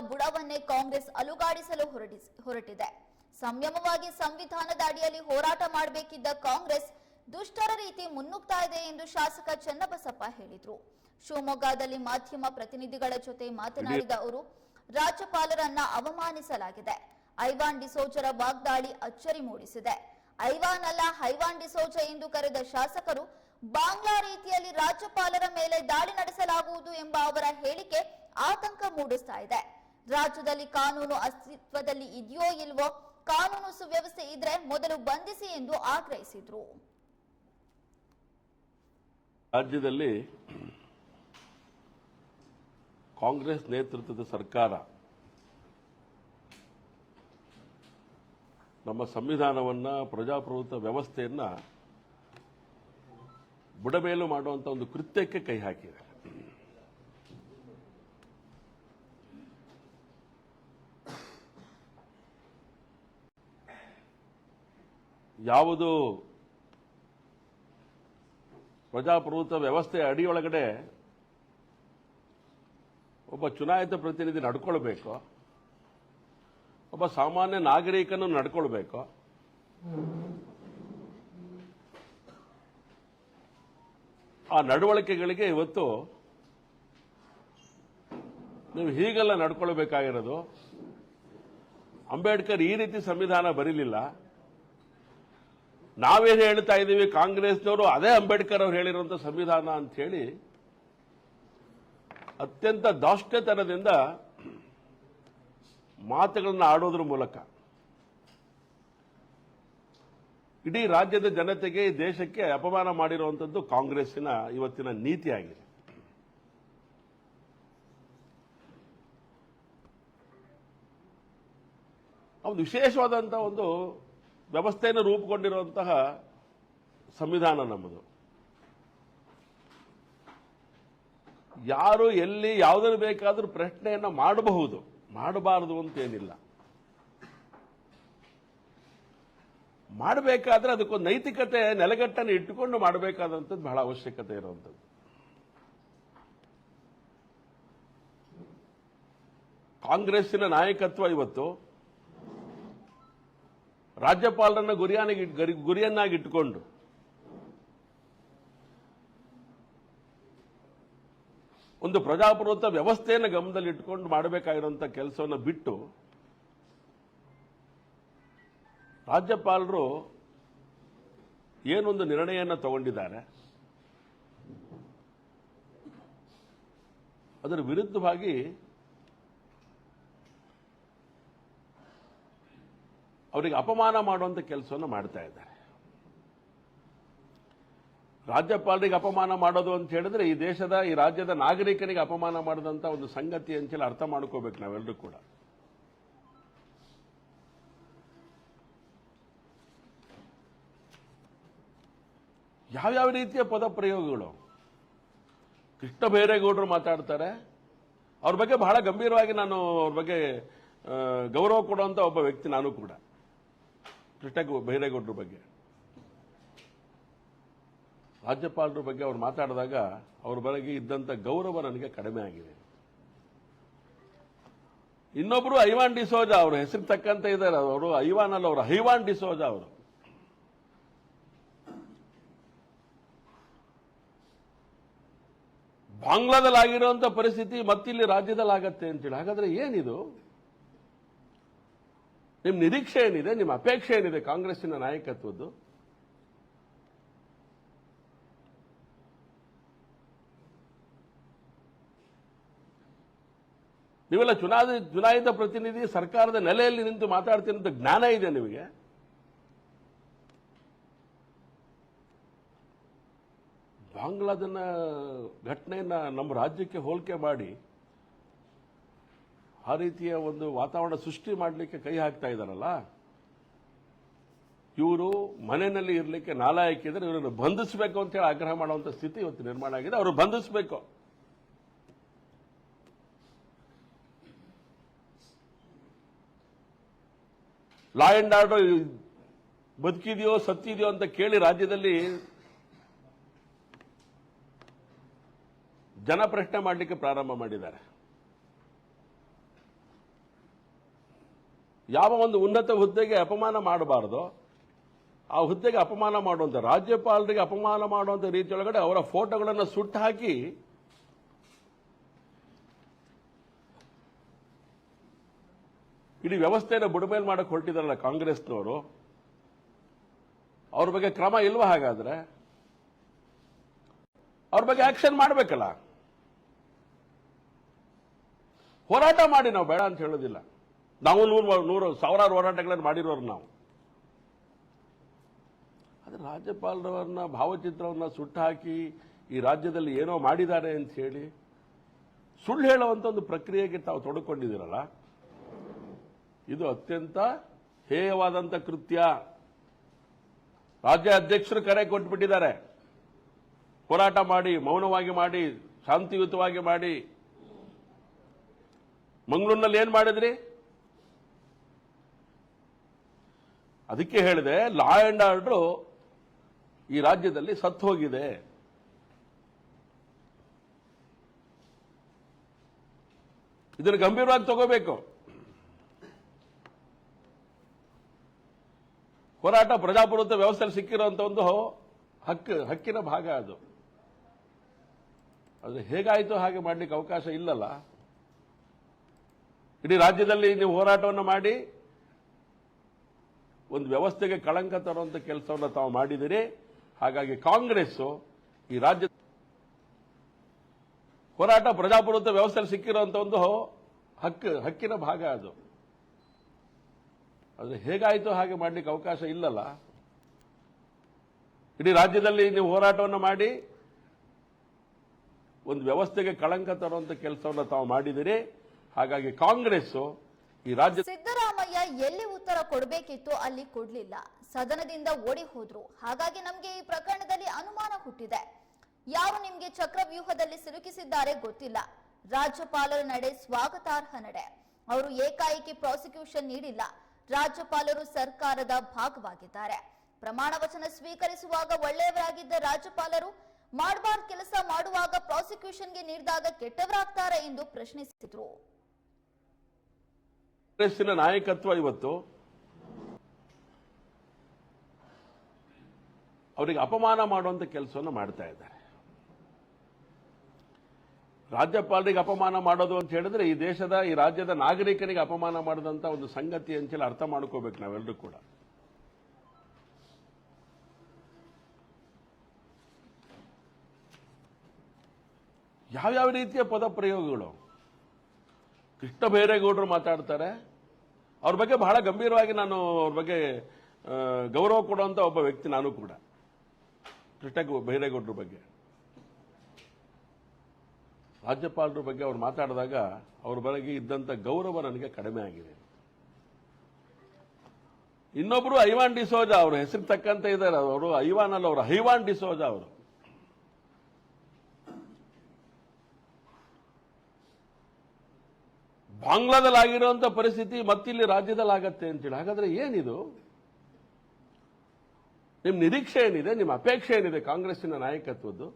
ಬುಡವನ್ನೇ ಕಾಂಗ್ರೆಸ್ ಅಲುಗಾಡಿಸಲು ಹೊರಟಿದೆ. ಸಂಯಮವಾಗಿ ಸಂವಿಧಾನದ ಅಡಿಯಲ್ಲಿ ಹೋರಾಟ ಮಾಡಬೇಕಿದ್ದ ಕಾಂಗ್ರೆಸ್ ದುಷ್ಟರ ರೀತಿ ಮುನ್ನುಗ್ತಾ ಇದೆ ಎಂದು ಶಾಸಕ ಚನ್ನಬಸಪ್ಪ ಹೇಳಿದರು. ಶಿವಮೊಗ್ಗದಲ್ಲಿ ಮಾಧ್ಯಮ ಪ್ರತಿನಿಧಿಗಳ ಜೊತೆ ಮಾತನಾಡಿದ ಅವರು, ರಾಜ್ಯಪಾಲರನ್ನ ಅವಮಾನಿಸಲಾಗಿದೆ. ಐವಾನ್ ಡಿಸೋಜರ ವಾಗ್ದಾಳಿ ಅಚ್ಚರಿ ಮೂಡಿಸಿದೆ. ಐವಾನ್ ಅಲ್ಲ ಹೈವಾನ್ ಡಿಸೋಜ ಎಂದು ಕರೆದ ಶಾಸಕರು, ಬಾಂಗ್ಲಾ ರೀತಿಯಲ್ಲಿ ರಾಜ್ಯಪಾಲರ ಮೇಲೆ ದಾಳಿ ನಡೆಸಲಾಗುವುದು ಎಂಬ ಅವರ ಹೇಳಿಕೆ ಆತಂಕ ಮೂಡಿಸ್ತಾ ಇದೆ. ರಾಜ್ಯದಲ್ಲಿ ಕಾನೂನು ಅಸ್ತಿತ್ವದಲ್ಲಿ ಇದೆಯೋ ಇಲ್ವೋ ಕಾನೂನು ಸುವ್ಯವಸ್ಥೆ ಇದ್ರೆ ಮೊದಲು ಬಂಧಿಸಿ ಎಂದು ಆಗ್ರಹಿಸಿದ್ರು. ರಾಜ್ಯದಲ್ಲಿ ಕಾಂಗ್ರೆಸ್ ನೇತೃತ್ವದ ಸರ್ಕಾರ ನಮ್ಮ ಸಂವಿಧಾನವನ್ನ, ಪ್ರಜಾಪ್ರಭುತ್ವ ವ್ಯವಸ್ಥೆಯನ್ನ ಬುಡಮೇಲು ಮಾಡುವಂತ ಒಂದು ಕೃತ್ಯಕ್ಕೆ ಕೈ ಹಾಕಿದೆ. ಯಾವುದು ಪ್ರಜಾಪ್ರಭುತ್ವ ವ್ಯವಸ್ಥೆ ಅಡಿಯೊಳಗಡೆ ಒಬ್ಬ ಚುನಾಯಿತ ಪ್ರತಿನಿಧಿ ನಡ್ಕೊಳ್ಬೇಕು, ಒಬ್ಬ ಸಾಮಾನ್ಯ ನಾಗರಿಕನು ನಡ್ಕೊಳ್ಬೇಕು. ಆ ನಡವಳಿಕೆಗಳಿಗೆ ಇವತ್ತು ನೀವು ಹೀಗೆಲ್ಲ ನಡ್ಕೊಳ್ಬೇಕಾಗಿರೋದು, ಅಂಬೇಡ್ಕರ್ ಈ ರೀತಿ ಸಂವಿಧಾನ ಬರೀಲಿಲ್ಲ. ನಾವೇನು ಹೇಳ್ತಾ ಇದ್ದೀವಿ ಕಾಂಗ್ರೆಸ್ನವರು, ಅದೇ ಅಂಬೇಡ್ಕರ್ ಅವ್ರು ಹೇಳಿರುವಂಥ ಸಂವಿಧಾನ ಅಂತ ಹೇಳಿ ಅತ್ಯಂತ ದಾಷ್ಟ್ಯತನದಿಂದ ಮಾತುಗಳನ್ನು ಆಡೋದ್ರ ಮೂಲಕ ಇಡೀ ರಾಜ್ಯದ ಜನತೆಗೆ, ದೇಶಕ್ಕೆ ಅಪಮಾನ ಮಾಡಿರುವಂಥದ್ದು ಕಾಂಗ್ರೆಸ್ಸಿನ ಇವತ್ತಿನ ನೀತಿಯಾಗಿದೆ. ಒಂದು ವಿಶೇಷವಾದಂಥ ಒಂದು ವ್ಯವಸ್ಥೆಯನ್ನು ರೂಪುಗೊಂಡಿರುವಂತಹ ಸಂವಿಧಾನ ನಮ್ಮದು. ಯಾರು ಎಲ್ಲಿ ಯಾವುದನ್ನು ಬೇಕಾದರೂ ಪ್ರಶ್ನೆಯನ್ನು ಮಾಡಬಹುದು. ಮಾಡಬಾರದು ಅಂತೇನಿಲ್ಲ. ಮಾಡಬೇಕಾದ್ರೆ ಅದಕ್ಕೊಂದು ನೈತಿಕತೆ ನೆಲೆಗಟ್ಟನ್ನು ಇಟ್ಟುಕೊಂಡು ಮಾಡಬೇಕಾದಂಥದ್ದು ಬಹಳ ಅವಶ್ಯಕತೆ ಇರುವಂಥದ್ದು. ಕಾಂಗ್ರೆಸ್ಸಿನ ನಾಯಕತ್ವ ಇವತ್ತು ರಾಜ್ಯಪಾಲರನ್ನ ಗುರಿಯಾನಿಗೆ ಗರಿ- ಗುರಿಯನ್ನಾಗಿಟ್ಟುಕೊಂಡು ಒಂದು ಪ್ರಜಾಪ್ರಭುತ್ವ ವ್ಯವಸ್ಥೆಯನ್ನು ಗಮನದಲ್ಲಿಟ್ಟುಕೊಂಡು ಮಾಡಬೇಕಾಗಿರುವಂಥ ಕೆಲಸವನ್ನು ಬಿಟ್ಟು ರಾಜ್ಯಪಾಲರು ಏನೊಂದು ನಿರ್ಣಯವನ್ನು ತಗೊಂಡಿದ್ದಾರೆ. ಅದರ ವಿರುದ್ಧವಾಗಿ ಅವರಿಗೆ ಅಪಮಾನ ಮಾಡುವಂತ ಕೆಲಸವನ್ನು ಮಾಡ್ತಾ ಇದ್ದಾರೆ. ರಾಜ್ಯಪಾಲರಿಗೆ ಅಪಮಾನ ಮಾಡೋದು ಅಂತ ಹೇಳಿದ್ರೆ ಈ ದೇಶದ, ಈ ರಾಜ್ಯದ ನಾಗರಿಕರಿಗೆ ಅಪಮಾನ ಮಾಡಿದಂಥ ಒಂದು ಸಂಗತಿ ಅಂತೇಳಿ ಅರ್ಥ ಮಾಡ್ಕೋಬೇಕು ನಾವೆಲ್ಲರೂ ಕೂಡ. ಯಾವ್ಯಾವ ರೀತಿಯ ಪದ ಪ್ರಯೋಗಗಳು? ಕೃಷ್ಣ ಬೈರೇಗೌಡರು ಮಾತಾಡ್ತಾರೆ. ಅವ್ರ ಬಗ್ಗೆ ಬಹಳ ಗಂಭೀರವಾಗಿ ನಾನು ಅವ್ರ ಬಗ್ಗೆ ಗೌರವ ಕೊಡುವಂತ ಒಬ್ಬ ವ್ಯಕ್ತಿ ನಾನು ಕೂಡ. ಕೃಷ್ಣ ಬೈರೇಗೌಡರ ಬಗ್ಗೆ. ರಾಜ್ಯಪಾಲರ ಬಗ್ಗೆ ಅವರು ಮಾತಾಡಿದಾಗ ಅವ್ರ ಬಗ್ಗೆ ಇದ್ದಂತ ಗೌರವ ನನಗೆ ಕಡಿಮೆ ಆಗಿದೆ. ಇನ್ನೊಬ್ರು ಐವಾನ್ ಡಿಸೋಜ ಅವರು ಹೆಸರು ತಕ್ಕಂತೆ ಇದ್ದಾರೆ. ಅವರು ಐವಾನ್ ಅಲ್ಲ ಅವರು ಹೈವಾನ್ ಡಿಸೋಜ ಅವರು. ಬಾಂಗ್ಲಾದಲ್ಲಿ ಆಗಿರುವಂತ ಪರಿಸ್ಥಿತಿ ಮತ್ತಿಲ್ಲಿ ರಾಜ್ಯದಲ್ಲಿ ಆಗತ್ತೆ ಅಂತೇಳಿ ಹಾಗಾದ್ರೆ ಏನಿದು? ನಿಮ್ ನಿರೀಕ್ಷೆ ಏನಿದೆ, ನಿಮ್ಮ ಅಪೇಕ್ಷೆ ಏನಿದೆ ಕಾಂಗ್ರೆಸ್ಸಿನ ನಾಯಕತ್ವದ್ದು? ನೀವೆಲ್ಲ ಚುನಾಯಿತ ಚುನಾಯಿತ ಪ್ರತಿನಿಧಿ ಸರ್ಕಾರದ ನೆಲೆಯಲ್ಲಿ ನಿಂತು ಮಾತಾಡ್ತೀರಂತ ಜ್ಞಾನ ಇದೆ ನಿಮಗೆ? ಬಾಂಗ್ಲಾದನ್ನ ಘಟನೆಯನ್ನ ನಮ್ಮ ರಾಜ್ಯಕ್ಕೆ ಹೋಲಿಕೆ ಮಾಡಿ ಆ ರೀತಿಯ ಒಂದು ವಾತಾವರಣ ಸೃಷ್ಟಿ ಮಾಡಲಿಕ್ಕೆ ಕೈ ಹಾಕ್ತಾ ಇದ್ದಾರಲ್ಲ? ಇವರು ಮನೆಯಲ್ಲಿ ಇರಲಿಕ್ಕೆ ನಾಲಾಯಕಿದ್ರೆ ಇವರನ್ನು ಬಂಧಿಸಬೇಕು ಅಂತ ಹೇಳಿ ಆಗ್ರಹ ಮಾಡುವಂತ ಸ್ಥಿತಿ ಇವತ್ತು ನಿರ್ಮಾಣ ಆಗಿದೆ. ಅವರು ಬಂಧಿಸಬೇಕು. ಲಾ ಅಂಡ್ ಆರ್ಡರ್ ಬದುಕಿದೆಯೋ ಸತ್ತಿದೆಯೋ ಅಂತ ಕೇಳಿ ರಾಜ್ಯದಲ್ಲಿ ಜನ ಪ್ರಶ್ನೆ ಮಾಡಲಿಕ್ಕೆ ಪ್ರಾರಂಭ ಮಾಡಿದ್ದಾರೆ. ಯಾವ ಒಂದು ಉನ್ನತ ಹುದ್ದೆಗೆ ಅಪಮಾನ ಮಾಡಬಾರ್ದು, ಆ ಹುದ್ದೆಗೆ ಅಪಮಾನ ಮಾಡುವಂತ, ರಾಜ್ಯಪಾಲರಿಗೆ ಅಪಮಾನ ಮಾಡುವಂತ ರೀತಿಯೊಳಗಡೆ ಅವರ ಫೋಟೋಗಳನ್ನು ಸುಟ್ಟು ಹಾಕಿ ಇಡೀ ವ್ಯವಸ್ಥೆಯನ್ನು ಬುಡಮೇಲ್ ಮಾಡಕ್ಕೆ ಹೊರಟಿದಾರಲ್ಲ ಕಾಂಗ್ರೆಸ್ನವರು. ಅವ್ರ ಬಗ್ಗೆ ಕ್ರಮ ಇಲ್ವಾ ಹಾಗಾದ್ರೆ? ಅವ್ರ ಬಗ್ಗೆ ಆಕ್ಷನ್ ಮಾಡಬೇಕಲ್ಲ? ಹೋರಾಟ ಮಾಡಿ ನಾವು ಬೇಡ ಅಂತ ಹೇಳೋದಿಲ್ಲ. ನಾವು ನೂರು ನೂರು ಸಾವಿರಾರು ಹೋರಾಟಗಳನ್ನು ಮಾಡಿರೋರು ನಾವು. ಆದರೆ ರಾಜ್ಯಪಾಲರವರನ್ನ ಭಾವಚಿತ್ರವನ್ನು ಸುಟ್ಟು ಹಾಕಿ ಈ ರಾಜ್ಯದಲ್ಲಿ ಏನೋ ಮಾಡಿದ್ದಾರೆ ಅಂತ ಹೇಳಿ ಸುಳ್ಳು ಹೇಳುವಂಥ ಒಂದು ಪ್ರಕ್ರಿಯೆಗೆ ತಾವು ತೊಡಕೊಂಡಿದ್ದೀರಲ್ಲ, ಇದು ಅತ್ಯಂತ ಹೇಯವಾದಂಥ ಕೃತ್ಯ. ರಾಜ್ಯ ಅಧ್ಯಕ್ಷರು ಕರೆ ಕೊಟ್ಬಿಟ್ಟಿದ್ದಾರೆ. ಹೋರಾಟ ಮಾಡಿ, ಮೌನವಾಗಿ ಮಾಡಿ, ಶಾಂತಿಯುತವಾಗಿ ಮಾಡಿ. ಮಂಗಳೂರಿನಲ್ಲಿ ಏನು ಮಾಡಿದ್ರಿ? ಅದಕ್ಕೆ ಹೇಳಿದೆ ಲಾ ಅಂಡ್ ಆರ್ಡರ್ ಈ ರಾಜ್ಯದಲ್ಲಿ ಸತ್ತು ಹೋಗಿದೆ. ಇದನ್ನು ಗಂಭೀರವಾಗಿ ತಗೋಬೇಕು. ಹೋರಾಟ ಪ್ರಜಾಪ್ರಭುತ್ವ ವ್ಯವಸ್ಥೆಯಲ್ಲಿ ಸಿಕ್ಕಿರುವಂತ ಒಂದು ಹಕ್ಕು ಹಕ್ಕಿನ ಭಾಗ ಅದು. ಅದು ಹೇಗಾಯಿತು ಹಾಗೆ ಮಾಡ್ಲಿಕ್ಕೆ ಅವಕಾಶ ಇಲ್ಲಲ್ಲ. ಇಡೀ ರಾಜ್ಯದಲ್ಲಿ ನೀವು ಹೋರಾಟವನ್ನು ಮಾಡಿ ಒಂದು ವ್ಯವಸ್ಥೆಗೆ ಕಳಂಕ ತರುವಂತ ಕೆಲಸವನ್ನು ತಾವು ಮಾಡಿದಿರಿ. ಹಾಗಾಗಿ ಕಾಂಗ್ರೆಸ್ ಈ ರಾಜ್ಯ ಹೋರಾಟ ಪ್ರಜಾಪ್ರಭುತ್ವ ವ್ಯವಸ್ಥೆಯಲ್ಲಿ ಸಿಕ್ಕಿರುವಂತ ಒಂದು ಹಕ್ಕು, ಹಕ್ಕಿನ ಭಾಗ ಅದು. ಅದು ಹೇಗಾಯಿತು, ಹಾಗೆ ಮಾಡ್ಲಿಕ್ಕೆ ಅವಕಾಶ ಇಲ್ಲಲ್ಲ. ಇಡೀ ರಾಜ್ಯದಲ್ಲಿ ನೀವು ಹೋರಾಟವನ್ನು ಮಾಡಿ, ಒಂದು ವ್ಯವಸ್ಥೆಗೆ ಕಳಂಕ ತರುವಂತ ಕೆಲಸವನ್ನು ತಾವು ಮಾಡಿದಿರಿ. ಹಾಗಾಗಿ ಕಾಂಗ್ರೆಸ್ ಈ ರಾಜ್ಯ ಸಿದ್ದರಾಮಯ್ಯ ಎಲ್ಲಿ ಉತ್ತರ ಕೊಡಬೇಕಿತ್ತು ಅಲ್ಲಿ ಕೊಡ್ಲಿಲ್ಲ. ಸದನದಿಂದ ಓಡಿ ಹೋದ್ರು. ಹಾಗಾಗಿ ನಮ್ಗೆ ಈ ಪ್ರಕರಣದಲ್ಲಿ ಅನುಮಾನ ಹುಟ್ಟಿದೆ. ಯಾರು ನಿಮ್ಗೆ ಚಕ್ರವ್ಯೂಹದಲ್ಲಿ ಸಿಲುಕಿಸಿದ್ದಾರೆ ಗೊತ್ತಿಲ್ಲ. ರಾಜ್ಯಪಾಲರ ನಡೆ ಸ್ವಾಗತಾರ್ಹ ನಡೆ. ಅವರು ಏಕಾಏಕಿ ಪ್ರಾಸಿಕ್ಯೂಷನ್ ನೀಡಿಲ್ಲ. ರಾಜ್ಯಪಾಲರು ಸರ್ಕಾರದ ಭಾಗವಾಗಿದ್ದಾರೆ. ಪ್ರಮಾಣ ವಚನ ಸ್ವೀಕರಿಸುವಾಗ ಒಳ್ಳೆಯವರಾಗಿದ್ದ ರಾಜ್ಯಪಾಲರು ಮಾಡಬಾರ್ದು ಕೆಲಸ ಮಾಡುವಾಗ ಪ್ರಾಸಿಕ್ಯೂಷನ್ಗೆ ನೀಡಿದಾಗ ಕೆಟ್ಟವರಾಗ್ತಾರೆ ಎಂದು ಪ್ರಶ್ನಿಸಿದ್ರು. ಕಾಂಗ್ರೆಸ್ಸಿನ ನಾಯಕತ್ವ ಇವತ್ತು. ಅವರಿಗೆ ಅಪಮಾನ ಮಾಡುವಂತ ಕೆಲಸವನ್ನು ಮಾಡ್ತಾ ಇದ್ದಾರೆ. ರಾಜ್ಯಪಾಲರಿಗೆ ಅಪಮಾನ ಮಾಡೋದು ಅಂತ ಹೇಳಿದ್ರೆ ಈ ದೇಶದ, ಈ ರಾಜ್ಯದ ನಾಗರಿಕರಿಗೆ ಅಪಮಾನ ಮಾಡದಂತ ಒಂದು ಸಂಗತಿ ಅಂತೇಳಿ ಅರ್ಥ ಮಾಡ್ಕೋಬೇಕು ನಾವೆಲ್ಲರೂ ಕೂಡ. ಯಾವ್ಯಾವ ರೀತಿಯ ಪದ ಪ್ರಯೋಗಗಳು ಕೃಷ್ಣ ಬೈರೇಗೌಡರು ಮಾತಾಡ್ತಾರೆ. ಅವ್ರ ಬಗ್ಗೆ ಬಹಳ ಗಂಭೀರವಾಗಿ ನಾನು ಅವ್ರ ಬಗ್ಗೆ ಗೌರವ ಕೊಡುವಂತ ಒಬ್ಬ ವ್ಯಕ್ತಿ ನಾನು ಕೂಡ. ಕೃಷ್ಣ ಬೈರೇಗೌಡರ ಬಗ್ಗೆ. ರಾಜ್ಯಪಾಲರ ಬಗ್ಗೆ ಅವ್ರು ಮಾತಾಡಿದಾಗ ಅವ್ರ ಬಗ್ಗೆ ಇದ್ದಂತ ಗೌರವ ನನಗೆ ಕಡಿಮೆ ಆಗಿದೆ. ಇನ್ನೊಬ್ರು ಐವಾನ್ ಡಿಸೋಜಾ ಅವರು ಹೆಸರು ತಕ್ಕಂತ ಇದ್ದಾರೆ. ಅವರು ಐವಾನ್ ಅಲ್ಲ, ಅವರು ಹೈವಾನ್ ಡಿಸೋಜಾ ಅವರು. ಬಾಂಗ್ಲಾದಲ್ಲಿ ಆಗಿರುವಂತ ಪರಿಸ್ಥಿತಿ ಮತ್ತಿಲ್ಲಿ ರಾಜ್ಯದಲ್ಲಿ ಆಗತ್ತೆ ಅಂತೇಳಿ ಹಾಗಾದ್ರೆ ಏನಿದು? ನಿಮ್ ನಿರೀಕ್ಷೆ ಏನಿದೆ? ನಿಮ್ಮ ಅಪೇಕ್ಷೆ ಏನಿದೆ ಕಾಂಗ್ರೆಸ್ಸಿನ ನಾಯಕತ್ವದ್ದು?